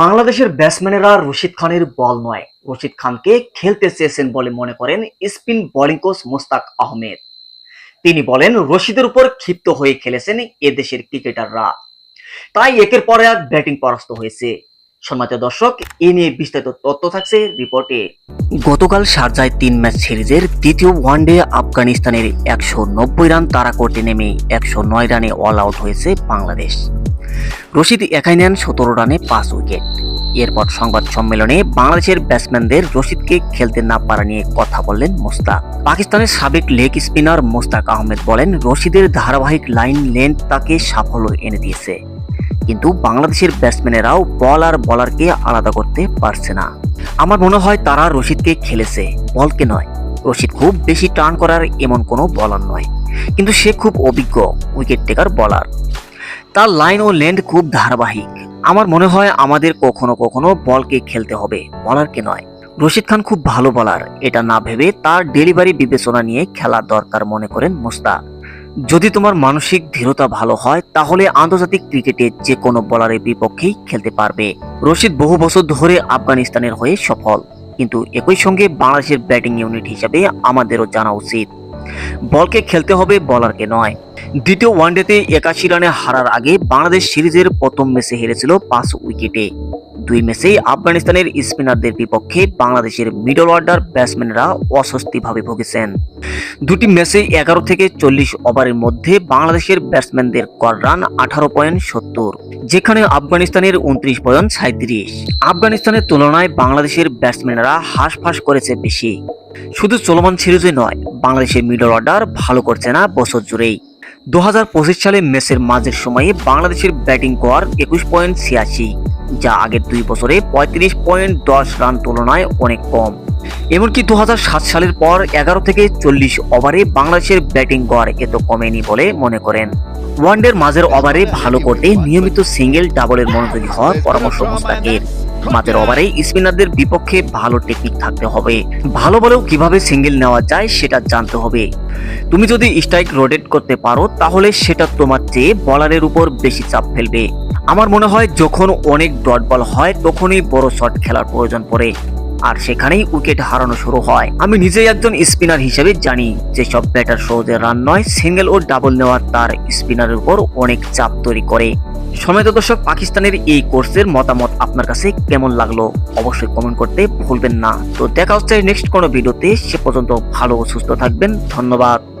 বাংলাদেশের ব্যাটসম্যানেরা রশিদ খানের বল নয়। রশিদ খানকে খেলতে চেয়েছেন বলে মনে করেন spin bowling coach Mushtaq Ahmed. তিনি বলেন, রশিদের উপর ক্ষিপ্ত হয়ে খেলেছেন এদেশের ক্রিকেটাররা। তাই একের পরে এক ব্যাটিং পরাস্ত হয়েছে। সম্মানিত দর্শক, এ নিয়ে বিস্তারিত তথ্য থাকছে রিপোর্টে। গতকাল শারজায় তিন ম্যাচ সিরিজের দ্বিতীয় ওয়ানডে আফগানিস্তানের একশো নব্বই রান তাড়া করতে নেমে একশো নয় রানে অল আউট হয়েছে বাংলাদেশ। রশিদ একাই নেন সতেরো রানে পাঁচ উইকেট। এরপর সংবাদ সম্মেলনে বাংলাদেশের ব্যাটসম্যানদের রশিদকে খেলতে না পারা নিয়ে কথা বললেন মোস্তাক। পাকিস্তানের সাবেক লেগ স্পিনার মোস্তাক আহমেদ বলেন, রশিদের ধারাবাহিক লাইন লেন্থ তাকে সাফল্য এনে দিয়েছে। কিন্তু বাংলাদেশের ব্যাটসম্যানেরাও বল আর বলারকে আলাদা করতে পারছে না। আমার মনে হয় তারা রশিদকে খেলেছে, বলকে নয়। রশিদ খুব বেশি টার্ন করার এমন কোনো বলার নয়। কিন্তু সে খুব অভিজ্ঞ, উইকেট টেকার বলার। তার লাইন ও লেন্থ খুব ধারাবাহিক। আমার মনে হয় আমাদের কখনো কখনো বলকে খেলতে হবে, বলারকে নয়। রশিদ খান খুব ভালো বলার, এটা না ভেবে তার ডেলিভারি বিবেচনা নিয়ে খেলা দরকার মনে করেন মুস্তাক। যদি তোমার মানসিক দৃঢ়তা ভালো হয়, তাহলে আন্তর্জাতিক ক্রিকেটে যে কোনো বলারের বিপক্ষেই খেলতে পারবে। রশিদ বহু বছর ধরে আফগানিস্তানের হয়ে সফল, কিন্তু একই সঙ্গে বাংলাদেশের ব্যাটিং ইউনিট হিসাবে আমাদেরও জানা উচিত। বলকে খেলতে হবে, বলারকে নয়। দ্বিতীয় ওয়ানডেতে একাশি রানে হারার আগে বাংলাদেশ সিরিজের প্রথম ম্যাচে হেরেছিল পাঁচ উইকেটে। দুই ম্যাচেই আফগানিস্তানের স্পিনারদের বিপক্ষে বাংলাদেশের মিডল অর্ডার ব্যাটসম্যানরা অস্বস্তিভাবে ভুগেছেন। দুটি ম্যাচে এগারো থেকে চল্লিশ ওভারের মধ্যে বাংলাদেশের ব্যাটসম্যানদের গড় রান আঠারো পয়েন্ট সত্তর, যেখানে আফগানিস্তানের উনত্রিশ পয়েন্ট সাঁত্রিশ আফগানিস্তানের তুলনায় বাংলাদেশের ব্যাটসম্যানরা হাঁসফাঁস করেছে বেশি। শুধু চলমান সিরিজে নয়, বাংলাদেশের মিডল অর্ডার ভালো করছে না বছর জুড়েই। দু হাজার পঁচিশ সালে ম্যাচের মাঝের সময়ে বাংলাদেশের ব্যাটিং গড় একুশ পয়েন্ট ছিয়াশি, যা আগের দুই বছরে পঁয়ত্রিশ পয়েন্ট দশ রান তুলনায় অনেক কম। এমনকি দু হাজার সাত সালের পর এগারো থেকে চল্লিশ ওভারে বাংলাদেশের ব্যাটিং গড় এত কমেনি বলে মনে করেন। ওয়ানডের মাঝের ওভারে ভালো করতে নিয়মিত সিঙ্গেল ডাবলের মনোযোগী হওয়ার পরামর্শ মুস্তাকের। মাঝের ওভারে স্পিনারদের বিপক্ষে ভালো টেকনিক থাকতে হবে। ভালো বলেও কীভাবে সিঙ্গেল নেওয়া যায় সেটা জানতে হবে। তুমি যদি স্ট্রাইক রোটেট করতে পারো, তাহলে সেটা তোমার চেয়ে বলারের উপর বেশি চাপ ফেলবে। আমার মনে হয় যখন অনেক ডট বল হয়, তখনই বড় শট খেলার প্রয়োজন পড়ে। আর সেখানেই উইকেট হারানো শুরু হয়। আমি নিজেই একজন স্পিনার হিসেবে জানি যে সব ব্যাটার সহজে রান নয় সিঙ্গেল ও ডাবল নেওয়ার তার স্পিনারের উপর অনেক চাপ তৈরি করে। সময়ত দর্শক পাকিস্তানের এই কোর্সের মতামত আপনার কাছে কেমন লাগল অবশ্যই কমেন্ট করতে ভুলবেন না। তো দেখা হচ্ছে নেক্সট কোনো ভিডিওতে সে পর্যন্ত ভালো সুস্থ থাকবেন। ধন্যবাদ।